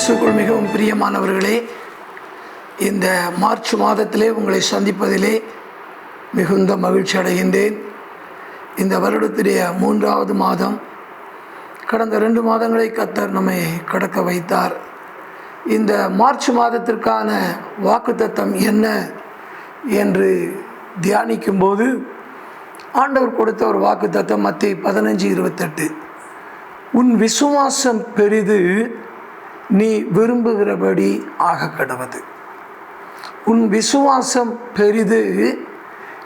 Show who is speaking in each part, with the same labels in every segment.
Speaker 1: இயேசுக்குள் மிகவும் பிரியமானவர்களே இந்த மார்ச் மாதத்திலே உங்களை சந்திப்பதிலே மிகுந்த மகிழ்ச்சி அடைகின்றேன். இந்த வருடத்துடைய மூன்றாவது மாதம் கடந்த ரெண்டு மாதங்களை கத்தர் நம்மை கடக்க வைத்தார். இந்த மார்ச் மாதத்திற்கான வாக்குத்தத்தம் என்ன என்று தியானிக்கும்போது ஆண்டவர் கொடுத்த ஒரு வாக்குத்தத்தம் மத்திய பதினஞ்சு இருபத்தெட்டு. உன் விசுவாசம் பெரிது நீ விரும்புகிறபடி ஆக கடவது. உன் விசுவாசம் பெரிது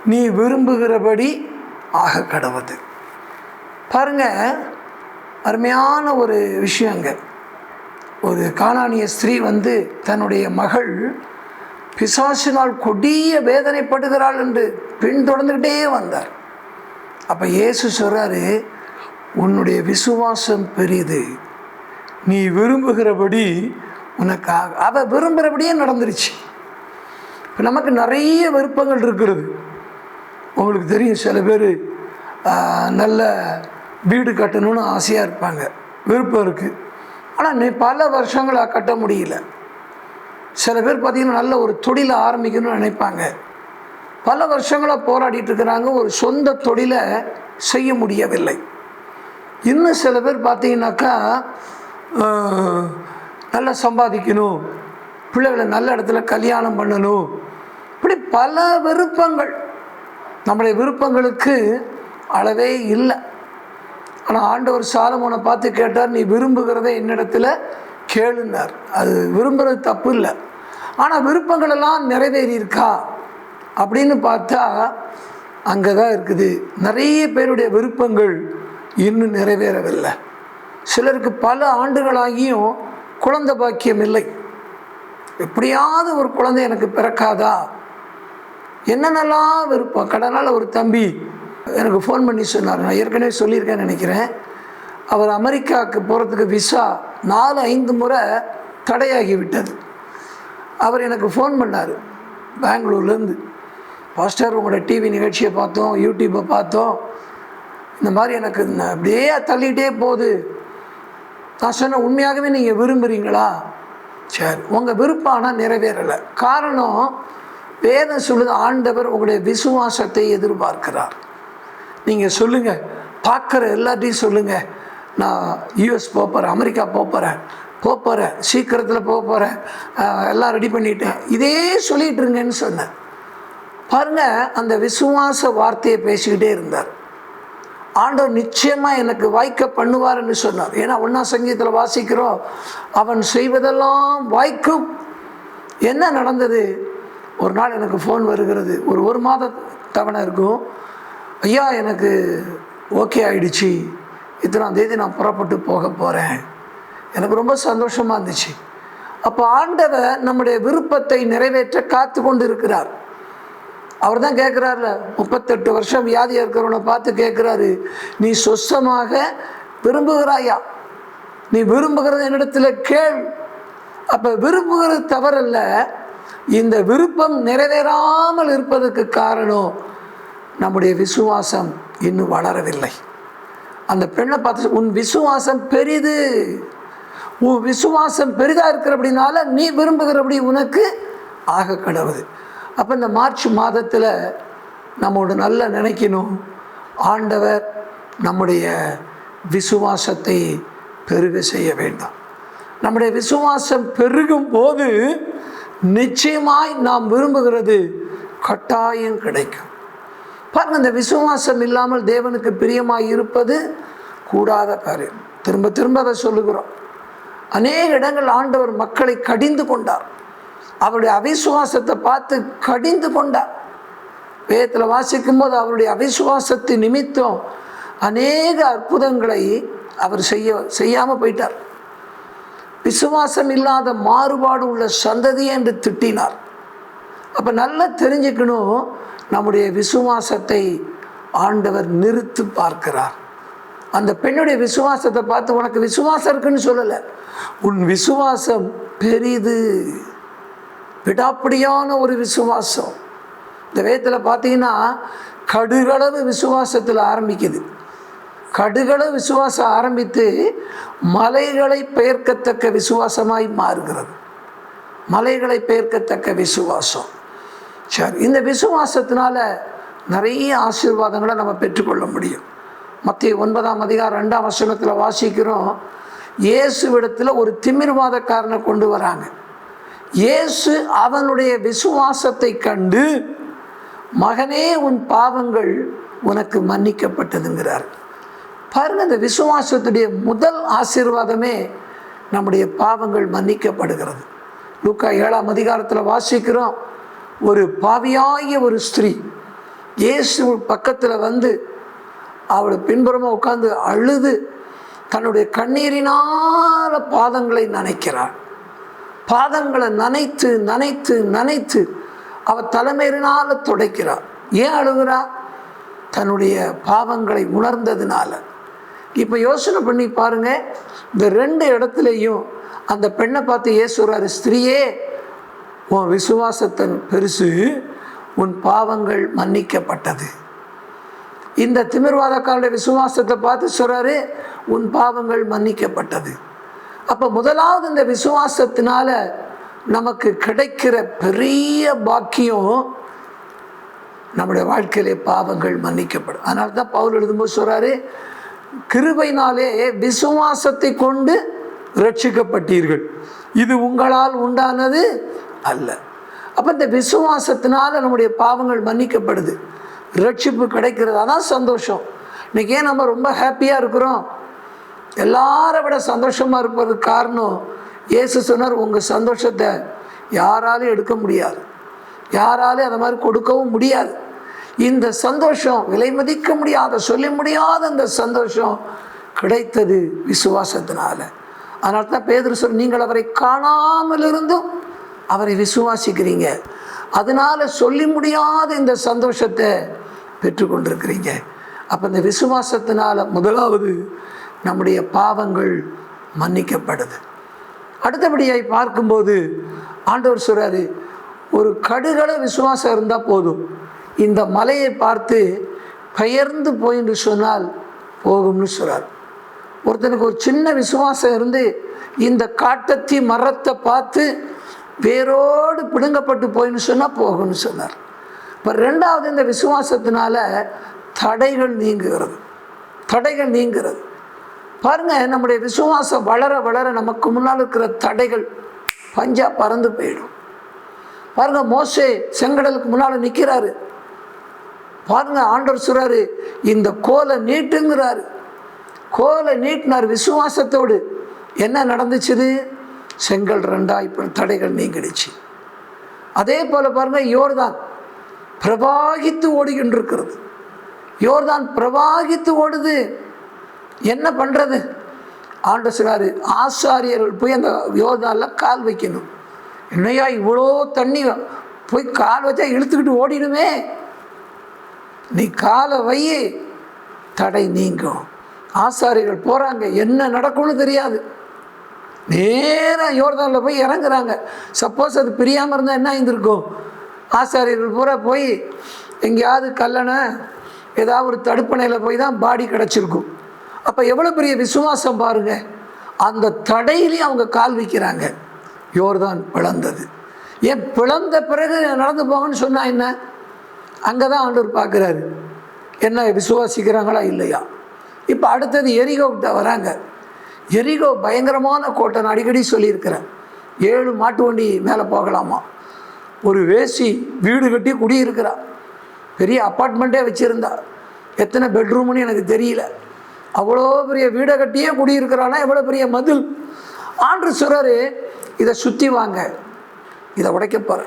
Speaker 1: நீ விரும்புகிறபடி ஆக கடவது. பாருங்க அருமையான ஒரு விஷயங்க ஒரு காணானிய ஸ்திரீ வந்து தன்னுடைய மகள் பிசாசினால் கொடிய வேதனைப்படுகிறாள் என்று பின்தொடர்ந்துக்கிட்டே வந்தார். அப்போ இயேசு சொல்கிறாரு உன்னுடைய விசுவாசம் பெரியது நீ விரும்புகிறபடி உனக்காக அவள் விரும்புகிறபடியே நடந்துருச்சு. இப்போ நமக்கு நிறைய விருப்பங்கள் இருக்கிறது. உங்களுக்கு தெரியும் சில பேர் நல்ல வீடு கட்டணும்னு ஆசையாக இருப்பாங்க. விருப்பம் இருக்குது ஆனால் நீ பல வருஷங்களாக கட்ட முடியல. சில பேர் பார்த்திங்கன்னா நல்ல ஒரு தொழிலை ஆரம்பிக்கணும்னு நினைப்பாங்க. பல வருஷங்களாக போராடிட்டு இருக்கிறாங்க. ஒரு சொந்த தொழிலை செய்ய முடியவில்லை. இன்னும் சில பேர் பார்த்தீங்கன்னாக்கா நல்லா சம்பாதிக்கணும். பிள்ளைகளை நல்ல இடத்துல கல்யாணம் பண்ணணும். இப்படி பல விருப்பங்கள். நம்முடைய விருப்பங்களுக்கு அளவே இல்லை. ஆனால் ஆண்டவர் சாலமோனை பார்த்து கேட்டார் நீ விரும்புகிறத என்னிடத்துல கேளுனார் அது விரும்புகிறது தப்பு இல்லை. ஆனால் விருப்பங்களெல்லாம் நிறைவேறியிருக்கா? அப்படின்னு பார்த்தா அங்கே தான் இருக்குது. நிறைய பேருடைய விருப்பங்கள் இன்னும் நிறைவேறவில்லை. சிலருக்கு பல ஆண்டுகளாகியும் குழந்தை பாக்கியம் இல்லை. எப்படியாவது ஒரு குழந்தை எனக்கு பிறக்காதா? என்னென்னலாம் விருப்பம்? கடனால் ஒரு தம்பி எனக்கு ஃபோன் பண்ணி சொன்னார். நான் ஏற்கனவே சொல்லியிருக்கேன்னு நினைக்கிறேன். அவர் அமெரிக்காவுக்கு போகிறதுக்கு விசா நாலு ஐந்து முறை தடையாகி விட்டது அவர் எனக்கு ஃபோன் பண்ணார் பெங்களூர்லேருந்து. பாஸ்டர் உங்களோட டிவி நிகழ்ச்சியை பார்த்தோம் யூடியூப்பை பார்த்தோம். இந்த மாதிரி எனக்கு அப்படியே தள்ளிகிட்டே போகுது. நான் சொன்னேன் உண்மையாகவே நீங்கள் விரும்புகிறீங்களா சரி உங்கள் விருப்பம் ஆனால் நிறைவேறலை. காரணம் வேதம் சொல்லுது ஆண்டவர் உங்களுடைய விசுவாசத்தை எதிர்பார்க்கிறார். நீங்கள் சொல்லுங்கள் பார்க்குற எல்லாத்தையும் சொல்லுங்கள் நான் யூஎஸ் போகிறேன் அமெரிக்கா போகிறேன் போகிறேன் சீக்கிரத்தில் போக போகிறேன் எல்லாம் ரெடி பண்ணிட்டேன் இதே சொல்லிகிட்டு இருங்கன்னு சொன்னேன். பாருங்கள் அந்த விசுவாச வார்த்தையை பேசிக்கிட்டே இருந்தார். ஆண்டவர் நிச்சயமாக எனக்கு வாய்க்க பண்ணுவார்னு சொன்னார். ஏன்னா ஒன்றா சங்கீதத்தில் வாசிக்கிறோம் அவன் செய்வதெல்லாம் வாய்க்கும். என்ன நடந்தது? ஒரு நாள் எனக்கு ஃபோன் வருகிறது. ஒரு ஒரு மாத தவணை இருக்கும். ஐயா எனக்கு ஓகே ஆயிடுச்சு. இத்தனாம் தேதி நான் புறப்பட்டு போக போகிறேன் எனக்கு ரொம்ப சந்தோஷமாக இருந்துச்சு. அப்போ ஆண்டவர் நம்முடைய விருப்பத்தை நிறைவேற்ற காத்து கொண்டு இருக்கிறார் அவர் தான் கேட்குறாருல முப்பத்தெட்டு வருஷம் வியாதியாக இருக்கிறவனை பார்த்து கேட்குறாரு நீ சொசமாக விரும்புகிறாயா? நீ விரும்புகிறது என்னிடத்துல கேள். அப்போ விரும்புகிறது தவறல்ல. இந்த விருப்பம் நிறைவேறாமல் இருப்பதற்கு காரணம் நம்முடைய விசுவாசம் இன்னும் வளரவில்லை. அந்த பெண்ணை பார்த்து உன் விசுவாசம் பெரிது. உன் விசுவாசம் பெரிதாக இருக்கிறபடினால நீ விரும்புகிறபடி உனக்கு ஆக கடவுது அப்போ இந்த மார்ச் மாதத்தில் நம்மோட நல்லா நினைக்கணும். ஆண்டவர் நம்முடைய விசுவாசத்தை பெருக செய்ய வேண்டாம். நம்முடைய விசுவாசம் பெருகும் போது நிச்சயமாய் நாம் விரும்புகிறது கட்டாயம் கிடைக்கும். பாருங்கள் இந்த விசுவாசம் இல்லாமல் தேவனுக்கு பிரியமாக இருப்பது கூடாத காரியம். திரும்ப திரும்ப அதை சொல்லுகிறோம். அநேக இடங்கள் ஆண்டவர் மக்களை கடிந்து கொண்டார். அவருடைய அவிசுவாசத்தை பார்த்து கடிந்து கொண்டார் வேதத்தில் வாசிக்கும் போது அவருடைய அவிசுவாசத்தின் நிமித்தம் அநேக அற்புதங்களை அவர் செய்ய செய்யாமல் போயிட்டார். விசுவாசம் இல்லாத மாறுபாடு உள்ள சந்ததி என்று திட்டினார். அப்போ நல்லா தெரிஞ்சுக்கணும் நம்முடைய விசுவாசத்தை ஆண்டவர் நிறுத்து பார்க்கிறார். அந்த பெண்ணுடைய விசுவாசத்தை பார்த்து உனக்கு விசுவாசம் இருக்குன்னு சொல்லலை. உன் விசுவாசம் பெரிது. விடாப்பிடியான ஒரு விசுவாசம். இந்த வேதத்தில் பார்த்தீங்கன்னா கடுகளவு விசுவாசத்தில் ஆரம்பிக்குது. கடுகளவு விசுவாசம் ஆரம்பித்து மலைகளை பெயர்க்கத்தக்க விசுவாசமாய் மாறுகிறது. மலைகளை பெயர்க்கத்தக்க விசுவாசம். சரி இந்த விசுவாசத்தினால நிறைய ஆசீர்வாதங்களை நம்ம பெற்றுக்கொள்ள முடியும். மத்திய ஒன்பதாம் அதிகாரம் ரெண்டாம் வசனத்தில் வாசிக்கிறோம் இயேசுவிடத்தில் ஒரு திமிர்வாதக்காரனை கொண்டு வராங்க. இயேசு அவனுடைய விசுவாசத்தை கண்டு மகனே உன் பாவங்கள் உனக்கு மன்னிக்கப்பட்டதுங்கிறார். பாருங்க இந்த விசுவாசத்துடைய முதல் ஆசீர்வாதமே நம்முடைய பாவங்கள் மன்னிக்கப்படுகிறது. லூக்கா ஏழாம் அதிகாரத்தில் வாசிக்கிறோம் ஒரு பாவியாகிய ஒரு ஸ்திரீ இயேசு பக்கத்தில் வந்து அவளை பின்புறமாக உட்காந்து அழுது தன்னுடைய கண்ணீரினால பாதங்களை நினைக்கிறாள் பாதங்களை நனைத்து நனைத்து நனைத்து அவர் தலைமையினால துடைக்கிறாள் ஏன் அழுகிறா தன்னுடைய பாவங்களை உணர்ந்ததுனால. இப்போ யோசனை பண்ணி பாருங்க இந்த ரெண்டு இடத்துலையும் அந்த பெண்ணை பார்த்து ஏசுறாரு ஸ்திரீயே உன் விசுவாசத்தன் பெருசு உன் பாவங்கள் மன்னிக்கப்பட்டது. இந்த திமிர்வாதக்காரனுடைய விசுவாசத்தை பார்த்து சொல்கிறாரு உன் பாவங்கள் மன்னிக்கப்பட்டது. அப்போ முதலாவது இந்த விசுவாசத்தினால நமக்கு கிடைக்கிற பெரிய பாக்கியம் நம்முடைய வாழ்க்கையிலே பாவங்கள் மன்னிக்கப்படும். அதனால தான் பவுல் எழுதும்போது சொல்கிறாரு கிருபைனாலே விசுவாசத்தை கொண்டு ரட்சிக்கப்பட்டீர்கள் இது உங்களால் உண்டானது அல்ல. அப்போ இந்த விசுவாசத்தினால நம்முடைய பாவங்கள் மன்னிக்கப்படுது. ரட்சிப்பு கிடைக்கிறது அதான் சந்தோஷம். இன்றைக்கி ஏன் நம்ம ரொம்ப ஹாப்பியாக இருக்கிறோம்? எல்லாரை விட சந்தோஷமாக இருப்பதுக்கு காரணம் இயேசு சொன்னார் உங்கள் சந்தோஷத்தை யாராலையும் எடுக்க முடியாது. யாராலையும் அதை மாதிரி கொடுக்கவும் முடியாது. இந்த சந்தோஷம் விலை மதிக்க முடியாத சொல்ல முடியாத இந்த சந்தோஷம் கிடைத்தது விசுவாசத்தினால. அதனால தான் பேதர் சொல் நீங்கள் அவரை காணாமல் இருந்தும் அவரை விசுவாசிக்கிறீங்க. அதனால சொல்லி முடியாத இந்த சந்தோஷத்தை பெற்றுக்கொண்டிருக்கிறீங்க. அப்போ இந்த விசுவாசத்தினால முதலாவது நம்முடைய பாவங்கள் மன்னிக்கப்படுது. அடுத்தபடியாய் பார்க்கும்போது ஆண்டவர் சொல்கிறாரு ஒரு கடுகள விசுவாசம் இருந்தால் போதும். இந்த மலையை பார்த்து பெயர்ந்து போயின்னு சொன்னால் போகும்னு சொல்கிறார் ஒருத்தனுக்கு ஒரு சின்ன விசுவாசம் இருந்து இந்த காட்டத்தி மரத்தை பார்த்து வேரோடு பிடுங்கப்பட்டு போயின்னு சொன்னால் போகும்னு சொன்னார். இப்போ ரெண்டாவது இந்த விசுவாசத்தினால தடைகள் நீங்குகிறது. தடைகள் நீங்குறது பாருங்க நம்முடைய விசுவாசம் வளர வளர நமக்கு முன்னால் இருக்கிற தடைகள் பஞ்சா பறந்து போயிடும். பாருங்க மோசே செங்கடலுக்கு முன்னால் நிற்கிறாரு பாருங்க ஆண்டவர் சொல்றாரு இந்த கோலை நீட்டுங்கிறாரு. கோலை நீட்டினார் விசுவாசத்தோடு. என்ன நடந்துச்சுது? செங்கல் ரெண்டா இப்போ தடைகள் நீங்கிடுச்சு. அதே போல பாருங்க யோர்தான் பிரவாகித்து ஓடுகின்றிருக்கிறது யோர்தான் பிரவாகித்து ஓடுது. என்ன பண்ணுறது ஆண்டு சொன்னார் ஆசாரியர்கள் போய் அந்த யோர்தானில் கால் வைக்கணும். என்னையா இவ்வளோ தண்ணி போய் கால் வச்சா இழுத்துக்கிட்டு ஓடிடுமே? நீ காலை வை தடை நீங்கும். ஆசாரிகள் போகிறாங்க என்ன நடக்கும்னு தெரியாது. நேராக யோர்தானில் போய் இறங்குறாங்க. சப்போஸ் அது பிரியாமல் இருந்தால் என்ன ஆயிருந்திருக்கும்? ஆசாரியர்கள் பூரா போய் எங்கேயாவது கல்லணை ஏதாவது ஒரு தடுப்பணையில் போய் தான் பாடி கிடச்சிருக்கும். அப்போ எவ்வளோ பெரிய விசுவாசம் பாருங்க. அந்த தடையிலையும் அவங்க கால் வைக்கிறாங்க. யோர்தான் பிளந்தது. ஏன் பிளந்த பிறகு நடந்து போங்கன்னு சொன்னால் என்ன? அங்கே தான் ஆண்டவர் பார்க்குறாரு. என்ன விசுவாசிக்கிறாங்களா இல்லையா? இப்போ அடுத்தது எரிகோ கிட்ட வராங்க. எரிகோ பயங்கரமான கோட்டை நான் அடிக்கடி சொல்லியிருக்கிறேன் ஏழு மாட்டு வண்டி மேலே போகலாமா? ஒரு வேசி வீடு கட்டி குடியிருக்கிறா. பெரிய அப்பார்ட்மெண்ட்டே வச்சுருந்தா. எத்தனை பெட்ரூம்னு எனக்கு தெரியல. அவ்வளோ பெரிய வீடை கட்டியே குடியிருக்கிறானா? எவ்வளோ பெரிய மதில்? ஆண்டு சுரர் இதை சுற்றி வாங்க. இதை உடைக்கப்பார்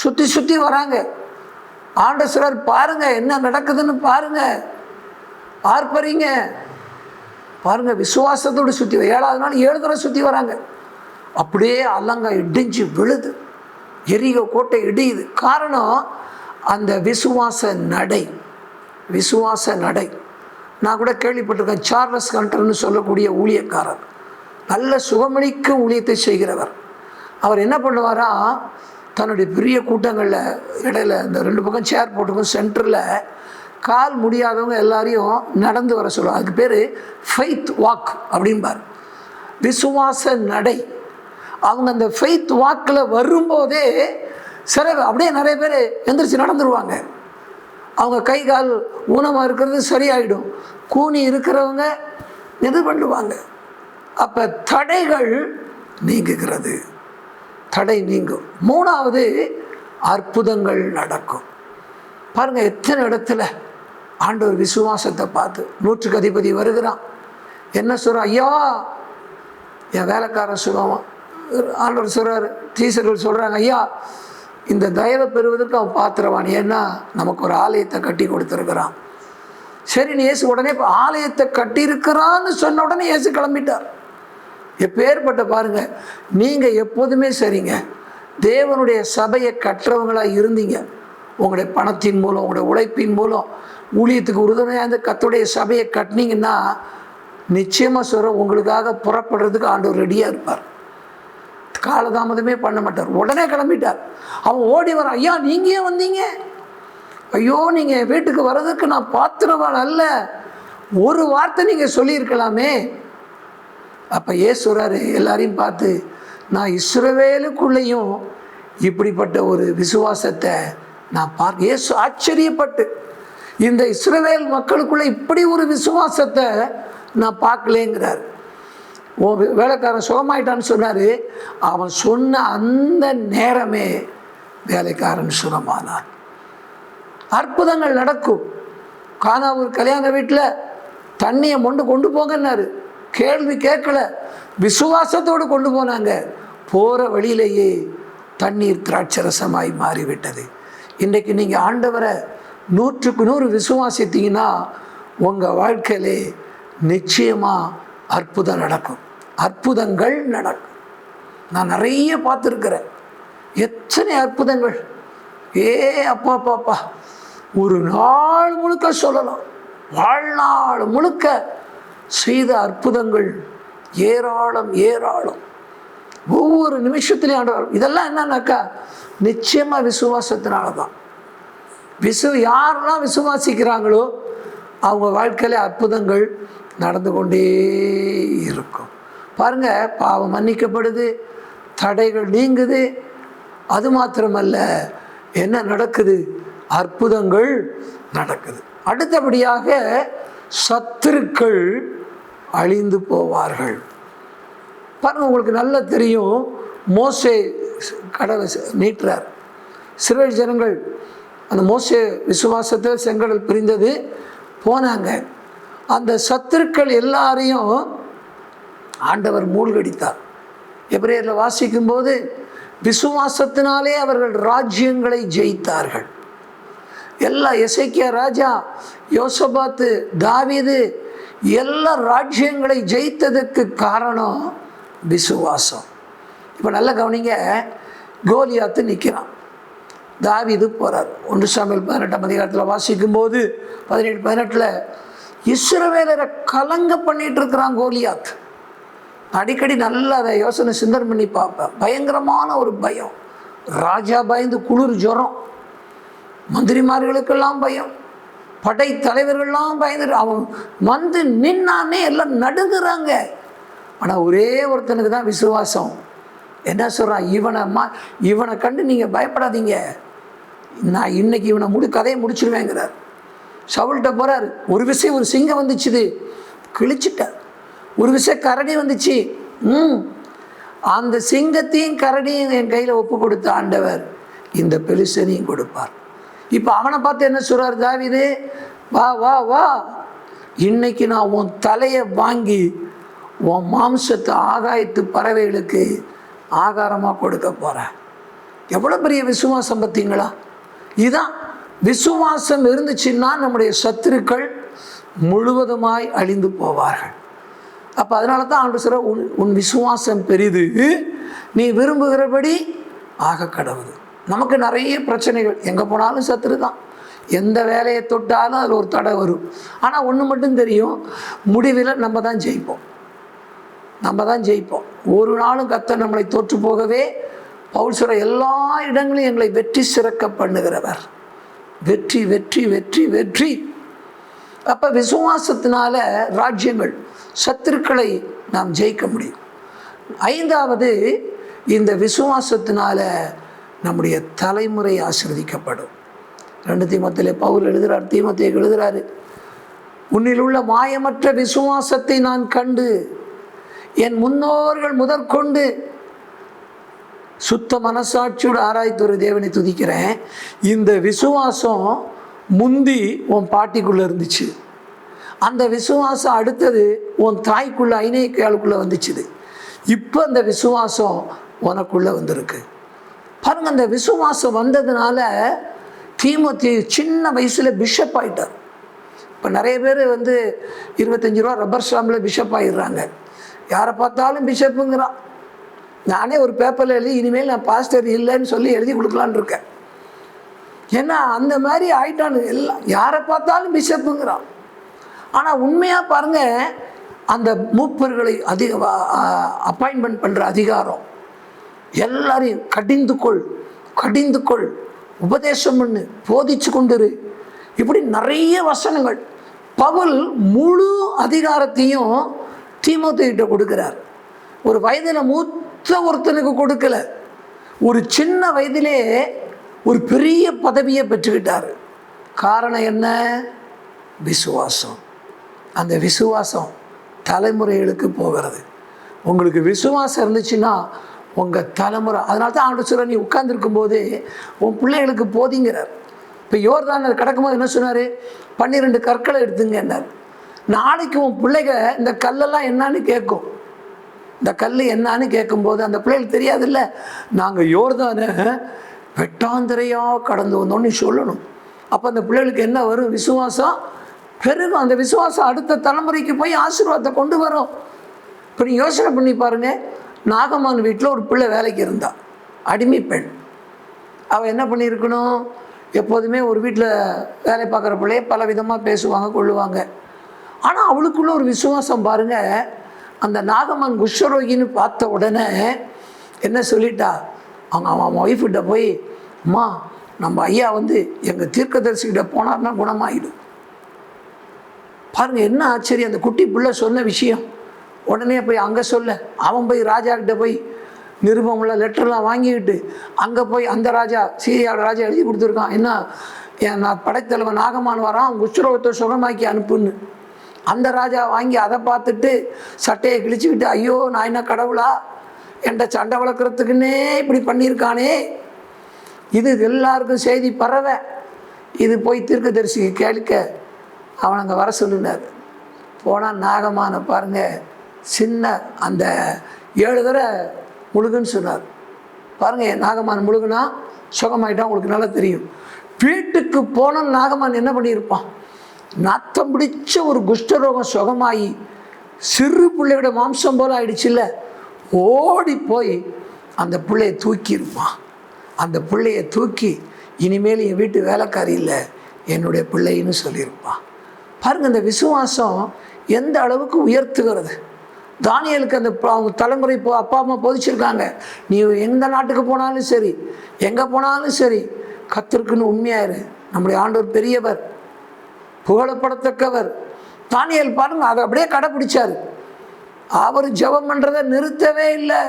Speaker 1: சுற்றி சுற்றி வராங்க. ஆண்டு சுரர் பாருங்கள் என்ன நடக்குதுன்னு பாருங்கள் பார்ப்பறீங்க. பாருங்க விசுவாசத்தோடு சுற்றி ஏழாவது நாள் ஏழு தடவை சுற்றி வராங்க. அப்படியே அல்லங்க இடிஞ்சு விழுது. எரிக கோட்டை இடியுது. காரணம் அந்த விசுவாச நடை விசுவாச நடை. நான் கூட கேள்விப்பட்டிருக்கேன் சார்லஸ் கண்டர்னு சொல்லக்கூடிய ஊழியக்காரர். நல்ல சுகமளிக்க ஊழியத்தை செய்கிறவர். அவர் என்ன பண்ணுவாரா தன்னுடைய பெரிய கூட்டங்களில் இடையில இந்த ரெண்டு பக்கம் சேர் போட்டுக்கும் சென்டரில் கால் முடியாதவங்க எல்லாரையும் நடந்து வர சொல்லுவார். அதுக்கு பேர் ஃபெய்த் வாக் அப்படின்பார் விசுவாச நடை. அவங்க அந்த ஃபெய்த் வாக்கில் வரும்போதே சில அப்படியே நிறைய பேர் எந்திரிச்சு நடந்துருவாங்க. அவங்க கை கால் ஊனமாக இருக்கிறது சரியாயிடும். கூனி இருக்கிறவங்க இது பண்ணுவாங்க? அப்போ தடைகள் நீங்குகிறது. தடை நீங்கும். மூணாவது அற்புதங்கள் நடக்கும். பாருங்கள் எத்தனை இடத்துல ஆண்டவர் விசுவாசத்தை பார்த்து நூற்றுக்கு அதிபதி வருகிறான். என்ன சொல்கிறான் ஐயா என் வேலைக்காரன் சொல்லுவான். ஆண்டவர் சொல்கிறார் டீச்சர்கள் சொல்கிறாங்க ஐயா இந்த தயவை பெறுவதற்கு அவன் பாத்திரவான். ஏன்னா நமக்கு ஒரு ஆலயத்தை கட்டி கொடுத்துருக்குறான். சரி இயேசு உடனே இப்போ ஆலயத்தை கட்டியிருக்கிறான்னு சொன்ன உடனே இயேசு கிளம்பிட்டார். எப்பேற்பட்ட பாருங்க நீங்கள் எப்போதுமே சரிங்க. தேவனுடைய சபையை கற்றவங்களாக இருந்தீங்க. உங்களுடைய பணத்தின் மூலம் உங்களுடைய உழைப்பின் மூலம் ஊழியத்துக்கு உறுதுணையாக இருந்து கத்துடைய சபையை கட்டினீங்கன்னா நிச்சயமாக சொல்கிற உங்களுக்காக புறப்படுறதுக்கு ஆண்டவர் ரெடியாக இருப்பார். காலதாமதமே பண்ண மாட்டார். உடனே கிளம்பிட்டார். அவன் ஓடி வரான் ஐயா நீங்கள் ஏன் வந்தீங்க? ஐயோ நீங்கள் வீட்டுக்கு வர்றதுக்கு நான் பாத்திரவான் அல்ல. ஒரு வார்த்தை நீங்கள் சொல்லியிருக்கலாமே. அப்போ ஏன் சொல்கிறாரு எல்லாரையும் பார்த்து நான் இஸ்ரவேலுக்குள்ளேயும் இப்படிப்பட்ட ஒரு விசுவாசத்தை நான் பார்க்க ஏசு ஆச்சரியப்பட்டு இந்த இஸ்ரவேல் மக்களுக்குள்ளே இப்படி ஒரு விசுவாசத்தை நான் பார்க்கலேங்கிறார். உன் வேலைக்காரன் சுகமாயிட்டான்னு சொன்னார். அவன் சொன்ன அந்த நேரமே வேலைக்காரன் சுகமானான். அற்புதங்கள் நடக்கும். காணாவூர் கல்யாண வீட்டில் தண்ணியை மொண்டு கொண்டு போங்கன்னாரு. கேள்வி கேட்கல. விசுவாசத்தோடு கொண்டு போனாங்க. போகிற வழியிலேயே தண்ணீர் திராட்சரசமாய் மாறிவிட்டது. இன்றைக்கு நீங்கள் ஆண்டவரை நூற்றுக்கு நூறு விசுவாசித்தீங்கன்னா உங்கள் வாழ்க்கையிலே நிச்சயமாக அற்புதம் நடக்கும். அற்புதங்கள் நடக்கும். நான் நிறைய பார்த்துருக்கிறேன். எத்தனை அற்புதங்கள்? ஏ அப்பா பாப்பா ஒரு நாள் முழுக்க சொல்லலாம். வாழ்நாள் முழுக்க செய்த அற்புதங்கள் ஏராளம் ஏராளம். ஒவ்வொரு நிமிஷத்துலையும் ஆண்டவர் இதெல்லாம் என்னன்னாக்கா நிச்சயமாக விசுவாசத்தினால தான் விசு யாரெல்லாம் விசுவாசிக்கிறாங்களோ அவங்க வாழ்க்கையில் அற்புதங்கள் நடந்து கொண்டே இருக்கும். பாருங்க பாவம் மன்னிக்கப்படுது தடைகள் நீங்குது. அது மாத்திரமல்ல என்ன நடக்குது? அற்புதங்கள் நடக்குது. அடுத்தபடியாக சத்துருக்கள் அழிந்து போவார்கள். பாருங்க உங்களுக்கு நல்லா தெரியும் மோசே கடலை நீட்டுறார் சிறுவல் ஜனங்கள் அந்த மோசே விசுவாசத்தில் செங்கடல் பிரிந்தது போனாங்க. அந்த சத்துருக்கள் எல்லாரையும் ஆண்டவர் மூழ்கடித்தார். எபிரேயரில் வாசிக்கும்போது விசுவாசத்தினாலே அவர்கள் ராஜ்யங்களை ஜெயித்தார்கள். எல்லா எசைக்கியா ராஜா யோசபாத்து தாவிது எல்லா ராஜ்யங்களை ஜெயித்ததுக்கு காரணம் விசுவாசம். இப்போ நல்லா கவனிங்க கோலியாத்து நிற்கிறான் தாவிது போகிறார் ஒன்று சாமியல் பதினெட்டாம் அதிகாரத்தில் வாசிக்கும்போது பதினேழு பதினெட்டில் இஸ்ரவேலரை கலங்க பண்ணிட்டு இருக்கிறான் கோலியாத். அடிக்கடி நல்லா அதை யோசனை சிந்தனை பண்ணி பார்ப்பேன். பயங்கரமான ஒரு பயம். ராஜா பயந்து குளிர் ஜுரம். மந்திரிமார்களுக்கெல்லாம் பயம். படை தலைவர்கள்லாம் பயந்துட்டு அவன் வந்து நின்னானே எல்லாம் நடுங்குறாங்க. ஆனால் ஒரே ஒருத்தனுக்கு தான் விசுவாசம். என்ன சொல்கிறான் இவனை மா இவனை கண்டு நீங்கள் பயப்படாதீங்க. நான் இன்னைக்கு இவனை முடி கதையை முடிச்சிருவேங்கிறார். சவுல்கிட்ட போகிறார் ஒரு விஷயம் ஒரு சிங்கம் வந்துச்சுது. கிழிச்சிட்டார் ஒரு விஷயம் கரடி வந்துச்சு. ம். அந்த சிங்கத்தையும் கரடியும் என் கையில் ஒப்பு கொடுத்த ஆண்டவர் இந்த பெருசனையும் கொடுப்பார். இப்போ அவனை பார்த்து என்ன சொல்கிறார் தாவிது? வா வா வா. இன்னைக்கு நான் உன் தலையை வாங்கி உன் மாம்சத்தை ஆகாயத்து பறவைகளுக்கு ஆகாரமாக கொடுக்க போகிறேன் எவ்வளோ பெரிய விசுவாசம் பார்த்தீங்களா? இதுதான் விசுவாசம் இருந்துச்சுன்னா நம்முடைய சத்துருக்கள் முழுவதுமாய் அழிந்து போவார்கள். அப்போ அதனால தான் ஆண்டு சிற உன் உன் விசுவாசம் பெரிது. நீ விரும்புகிறபடி ஆக கடவுது நமக்கு நிறைய பிரச்சனைகள். எங்கே போனாலும் சத்துரு தான் எந்த வேலையை தொட்டாலும் அதில் ஒரு தடை வரும். ஆனால் ஒன்று மட்டும் தெரியும். முடிவில் நம்ம தான் ஜெயிப்போம். நம்ம தான் ஜெயிப்போம். ஒரு நாளும் கத்த நம்மளை தோற்று போகவே பவுல் சொல்ற எல்லா இடங்களையும் எங்களை வெற்றி சிறக்க பண்ணுகிறவர். வெற்றி வெற்றி வெற்றி வெற்றி. அப்போ விசுவாசத்தினால ராஜ்யங்கள் சத்துருக்களை நாம் ஜெயிக்க முடியும். ஐந்தாவது இந்த விசுவாசத்தினால நம்முடைய தலைமுறை ஆசிர்வதிக்கப்படும். ரெண்டு தீமத்திலே பவுல் எழுதுகிறார் தீமத்தை எழுதுகிறாரு உன்னில் உள்ள மாயமற்ற விசுவாசத்தை நான் கண்டு என் முன்னோர்கள் முதற்கொண்டு சுத்த மனசாட்சியோடு ஆராய்த்து ஒரு தேவனை துதிக்கிறேன். இந்த விசுவாசம் முந்தி உன் பாட்டிக்குள்ளே இருந்துச்சு. அந்த விசுவாசம் அடுத்தது உன் தாய்க்குள்ளே ஐநேக்காளுக்குள்ளே வந்துச்சுது. இப்போ அந்த விசுவாசம் உனக்குள்ளே வந்திருக்கு. பாருங்க அந்த விசுவாசம் வந்ததுனால தீமத்தி சின்ன வயசில் பிஷப் ஆகிட்டார் இப்போ நிறைய பேர் வந்து இருபத்தஞ்சி ரூபா ரப்பர் ஸ்டாம்பில் பிஷப் ஆயிடுறாங்க. யாரை பார்த்தாலும் பிஷப்புங்கிறான். நானே ஒரு பேப்பரில் எழுதி இனிமேல் நான் பாஸ்டர் இல்லைன்னு சொல்லி எழுதி கொடுக்கலான்னு இருக்கேன். ஏன்னா அந்த மாதிரி ஆயிட்டானு. எல்லாம் யாரை பார்த்தாலும் பிஷப்புங்கிறான். ஆனால் உண்மையாக பாருங்கள் அந்த மூப்பர்களை அதிக அப்பாயின்மெண்ட் பண்ணுற அதிகாரம் எல்லாரையும் கடிந்து கொள் கடிந்து கொள் உபதேசம் பண்ணு போதிச்சு கொண்டுரு. இப்படி நிறைய வசனங்கள். பவுல் முழு அதிகாரத்தையும் தீமோத்திட்ட கொடுக்கிறார். ஒரு வயதில் மூத்த ஒருத்தனுக்கு கொடுக்கல. ஒரு சின்ன வயதிலே ஒரு பெரிய பதவியை பெற்றுக்கிட்டார். காரணம் என்ன? விசுவாசம். அந்த விசுவாசம் தலைமுறைகளுக்கு போகிறது. உங்களுக்கு விசுவாசம் இருந்துச்சுன்னா உங்கள் தலைமுறை அதனால தான் ஆண்டு சொல்கிற நீ உட்கார்ந்துருக்கும் போது உன் பிள்ளைகளுக்கு போதிங்கிறார். இப்போ யோர்தான் அது கிடக்கும்போது என்ன சொன்னார்? பன்னிரெண்டு கற்களை எடுத்துங்கன்னார் நாளைக்கு உன் பிள்ளைங்க இந்த கல்லெல்லாம் என்னன்னு கேட்கும். இந்த கல் என்னான்னு கேட்கும்போது அந்த பிள்ளைகளுக்கு தெரியாதுல்ல. நாங்கள் யோர்தானை வெட்டாந்திரையாக கடந்து வந்தோம்னு சொல்லணும். அப்போ அந்த பிள்ளைகளுக்கு என்ன வரும்? விசுவாசம்? பெருகும் அந்த விசுவாசம் அடுத்த தலைமுறைக்கு போய் ஆசீர்வாதத்தை கொண்டு வரும். இப்போ நீ யோசனை பண்ணி பாருங்கள் நாகம்மான் வீட்டில் ஒரு பிள்ளை வேலைக்கு இருந்தா. அடிமை பெண். அவள் என்ன பண்ணியிருக்கணும்? எப்போதுமே ஒரு வீட்டில் வேலை பார்க்குற பிள்ளைய பல விதமாக பேசுவாங்க கொள்ளுவாங்க. ஆனால் அவளுக்குள்ள ஒரு விசுவாசம் பாருங்கள் அந்த நாகம்மன் குஷ்வரோகின்னு பார்த்த உடனே என்ன சொல்லிட்டா? அவங்க அவன் ஒய்ஃப்கிட்ட போய் அம்மா நம்ம ஐயா வந்து எங்கள் தீர்க்கதரிசிக்கிட்ட போனார்னா குணமாயிடும். பாருங்க என்ன ஆச்சரியம். அந்த குட்டி பிள்ளை சொன்ன விஷயம். உடனே போய் அங்கே சொல்ல. அவன் போய் ராஜா கிட்ட போய் நிருபமுள்ள லெட்டர்லாம் வாங்கிக்கிட்டு அங்கே போய் அந்த ராஜா சீரியாவோட ராஜா எழுதி கொடுத்துருக்கான். என்ன என் நான் படைத்தலைவன் நாகமான் வரான் அவன் குஷ்டரோகத்தை சுகமாக்கி அனுப்புன்னு. அந்த ராஜா வாங்கி அதை பார்த்துட்டு சட்டையை கிழிச்சுக்கிட்டு ஐயோ நான் என்ன கடவுளா? என்கிட்ட சண்டை வளர்க்குறதுக்குன்னே இப்படி பண்ணியிருக்கானே? இது எல்லாருக்கும் செய்தி பரவ இது போய் தீர்க்கதரிசிக்கு கேட்க அவன் அங்கே வர சொல்லினார். போனால் நாகமான பாருங்க சின்ன அந்த ஏழு தடவை முழுகுன்னு சொன்னார். பாருங்க நாகமான் முழுகுனா சுகமாயிட்டான் உங்களுக்கு நல்லா தெரியும். வீட்டுக்கு போனால் நாகமான் என்ன பண்ணியிருப்பான்? நாத்தம் பிடிச்ச ஒரு குஷ்டரோகம் சுகமாயி சிறு பிள்ளையோட மாம்சம் போல ஆயிடுச்சுல்ல ஓடி போய் அந்த பிள்ளைய தூக்கிடுமா? அந்த பிள்ளைய தூக்கி இனிமேல் என் வீட்டு வேலைக்காரி இல்லை என்னுடைய பிள்ளைன்னு சொல்லியிருப்பான் பாருங்க இந்த விசுவாசம் எந்த அளவுக்கு உயர்த்துகிறது. தானியலுக்கு அந்த அவங்க தலைமுறை இப்போ அப்பா அம்மா போதிச்சிருக்காங்க. நீ எந்த நாட்டுக்கு போனாலும் சரி எங்கே போனாலும் சரி கத்திருக்குன்னு உண்மையாயிரு நம்முடைய ஆண்டவர் பெரியவர். புகழப்படத்தக்கவர். தானியல் பாருங்க அதை அப்படியே கடைப்பிடிச்சார். அவர் ஜெபம் பண்ணுறதை நிறுத்தவே இல்லை.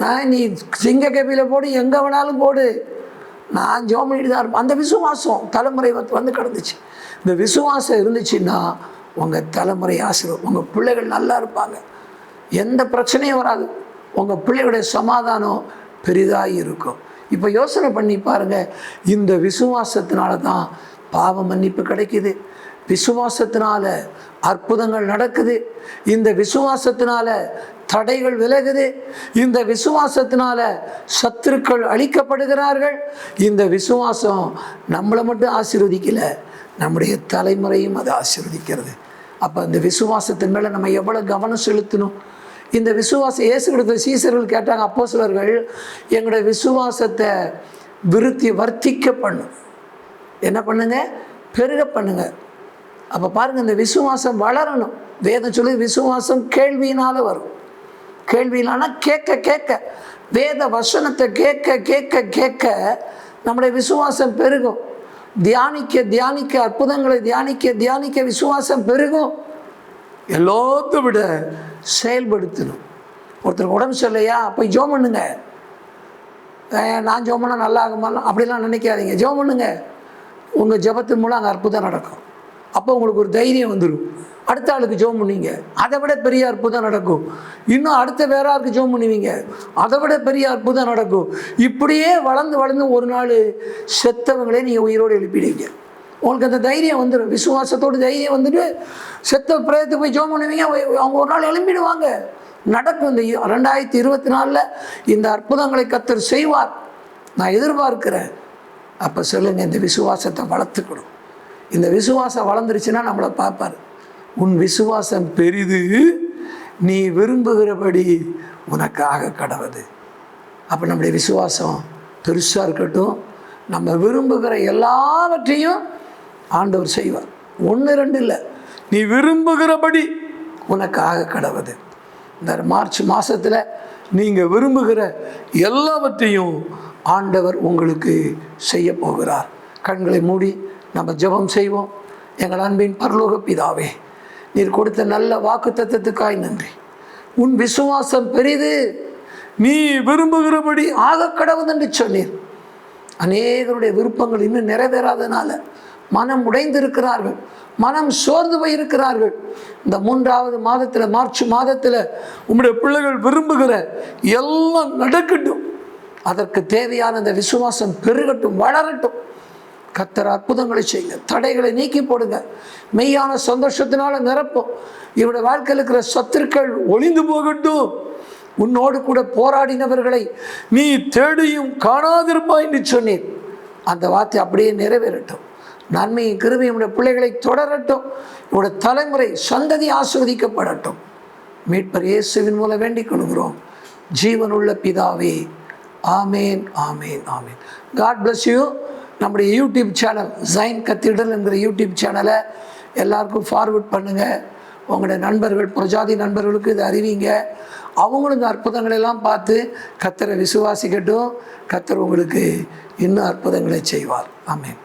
Speaker 1: நான் நீ சிங்க கபியில் போடு எங்கே வேணாலும் போடு. நான் ஜெபம் பண்ணிட்டு தான் இருப்பேன். அந்த விசுவாசம் தலைமுறை வந்து வந்து கிடந்துச்சு. இந்த விசுவாசம் இருந்துச்சுன்னா உங்கள் தலைமுறை ஆசிரியர் உங்கள் பிள்ளைகள் நல்லா இருப்பாங்க. எந்த பிரச்சனையும் வராது. உங்கள் பிள்ளைகளுடைய சமாதானம் பெரிதாக இருக்கும் இப்போ யோசனை பண்ணி பாருங்கள் இந்த விசுவாசத்தினால தான் பாவ மன்னிப்பு கிடைக்குது. விசுவாசத்தினால அற்புதங்கள் நடக்குது. இந்த விசுவாசத்தினால தடைகள் விலகுது. இந்த விசுவாசத்தினால சத்துருக்கள் அழிக்கப்படுகிறார்கள். இந்த விசுவாசம் நம்மளை மட்டும் ஆசீர்வதிக்கலை. நம்முடைய தலைமுறையும் அதை ஆசீர்வதிக்கிறது. அப்போ அந்த விசுவாசத்தின் மேலே நம்ம எவ்வளோ கவனம் செலுத்தணும்? இந்த விசுவாசம் இயேசு கொடுத்த சீசர்கள் கேட்டாங்க அப்போ சிலர்கள் எங்களுடைய விசுவாசத்தை விருத்தி வர்த்திக்க பண்ணும். என்ன பண்ணுங்க? பெருக பண்ணுங்க. அப்போ பாருங்க இந்த விசுவாசம் வளரணும். வேதம் சொல்லி விசுவாசம் கேள்வியினால வரும். கேள்வியிலானா கேட்க கேட்க. வேத வசனத்தை கேட்க கேட்க கேட்க நம்முடைய விசுவாசம் பெருகும். தியானிக்க தியானிக்க அற்புதங்களை தியானிக்க தியானிக்க விசுவாசம் பெருகும். எல்லாத்த விட செயல்படுத்தணும். ஒருத்தருக்கு உடம்பு சரியில்லையா? போய் ஜோம் பண்ணுங்க. நான் ஜோம் பண்ணால் நல்லா ஆகுமா அப்படிலாம் நினைக்காதீங்க. ஜோம் பண்ணுங்க. உங்கள் ஜபத்தின் மூலம் அங்கே அற்புதம் நடக்கும். அப்போ உங்களுக்கு ஒரு தைரியம் வந்துடும் அடுத்த ஆளுக்கு ஜோம் பண்ணுவீங்க. அதை விட பெரிய அற்புதம் நடக்கும். இன்னும் அடுத்த வேற ஆளுக்கு ஜோம் பண்ணுவீங்க. அதை விட பெரிய அற்புதம் நடக்கும். இப்படியே வளர்ந்து வளர்ந்து ஒரு நாள் செத்தவங்களே நீங்கள் உயிரோடு எழுப்பிடுவீங்க. உங்களுக்கு அந்த தைரியம் வந்துடும் விசுவாசத்தோடு தைரியம் வந்துட்டு செத்த பிரயத்துக்கு போய் ஜோம் பண்ணுவீங்க. அவங்க ஒரு நாள் எழும்பிடுவாங்க. நடக்கும் இந்த ரெண்டாயிரத்தி இருபத்தி நாலில் இந்த அற்புதங்களை கத்தர் செய்வார். நான் எதிர்பார்க்கிறேன். அப்போ சொல்லுங்க இந்த விசுவாசத்தை வளர்த்துக்கணும். இந்த விசுவாசம் வளர்ந்துருச்சுன்னா நம்மளை பார்ப்பார். உன் விசுவாசம் பெரிது நீ விரும்புகிறபடி உனக்காக கடவுது. அப்போ நம்முடைய விசுவாசம் பெருசாக இருக்கட்டும். நம்ம விரும்புகிற எல்லாவற்றையும் ஆண்டவர் செய்வார். ஒன்று ரெண்டு இல்லை. நீ விரும்புகிறபடி உனக்காக கடவுது. இந்த மார்ச் மாதத்தில் நீங்கள் விரும்புகிற எல்லாவற்றையும் ஆண்டவர் உங்களுக்கு செய்ய போகிறார். கண்களை மூடி நம்ம ஜெபம் செய்வோம். எங்கள் அன்பின் பரலோக பிதாவே நீர் கொடுத்த நல்ல வாக்கு தத்துவத்துக்காய் நன்றி. உன் விசுவாசம் பெரிது. நீ விரும்புகிறபடி ஆக கடவுள் என்று சொன்னீர். அநேகருடைய விருப்பங்கள் இன்னும் நிறைவேறாதனால மனம் உடைந்திருக்கிறார்கள் மனம் சோர்ந்து போயிருக்கிறார்கள். இந்த மூன்றாவது மாதத்தில் மார்ச் மாதத்தில் உம்முடைய பிள்ளைகள் விரும்புகிற எல்லாம் நடக்கட்டும். அதற்கு தேவையான அந்த விசுவாசம் பெருகட்டும் வளரட்டும். கத்தர் அற்புதங்களை செய்யுங்க தடைகளை நீக்கி போடுங்க. மெய்யான சந்தோஷத்தினால நிரப்பும். இவருடைய வாழ்க்கையில் இருக்கிற சத்துருக்கள் ஒளிந்து போகட்டும். உன்னோடு கூட போராடினவர்களை நீ தேடியும் காணாதிருப்பாய் என்று சொன்னீர். அந்த வார்த்தை அப்படியே நிறைவேறட்டும். நன்மையும் கிருமையும் உடைய பிள்ளைகளை தொடரட்டும். இவருடைய தலைமுறை சந்ததி ஆஸ்வதிக்கப்படட்டும். மீட்பர் இயேசுவின் மூலம் வேண்டிக் கொள்கிறோம். ஜீவனுள்ள பிதாவே ஆமேன் ஆமேன் ஆமேன். காட் பிளஸ் யூ நம்முடைய யூடியூப் சேனல் ஜைன் கத்தீட்ரல் என்கிற யூடியூப் சேனலை எல்லாருக்கும் ஃபார்வர்ட் பண்ணுங்கள் உங்களுடைய நண்பர்கள் பிரஜாதி நண்பர்களுக்கு இதை அறிவிங்க. அவங்களும் இந்த அற்புதங்களை எல்லாம் பார்த்து கத்தரை விசுவாசிக்கட்டும். கத்தர் உங்களுக்கு இன்னும் அற்புதங்களை செய்வார். ஆமேன்.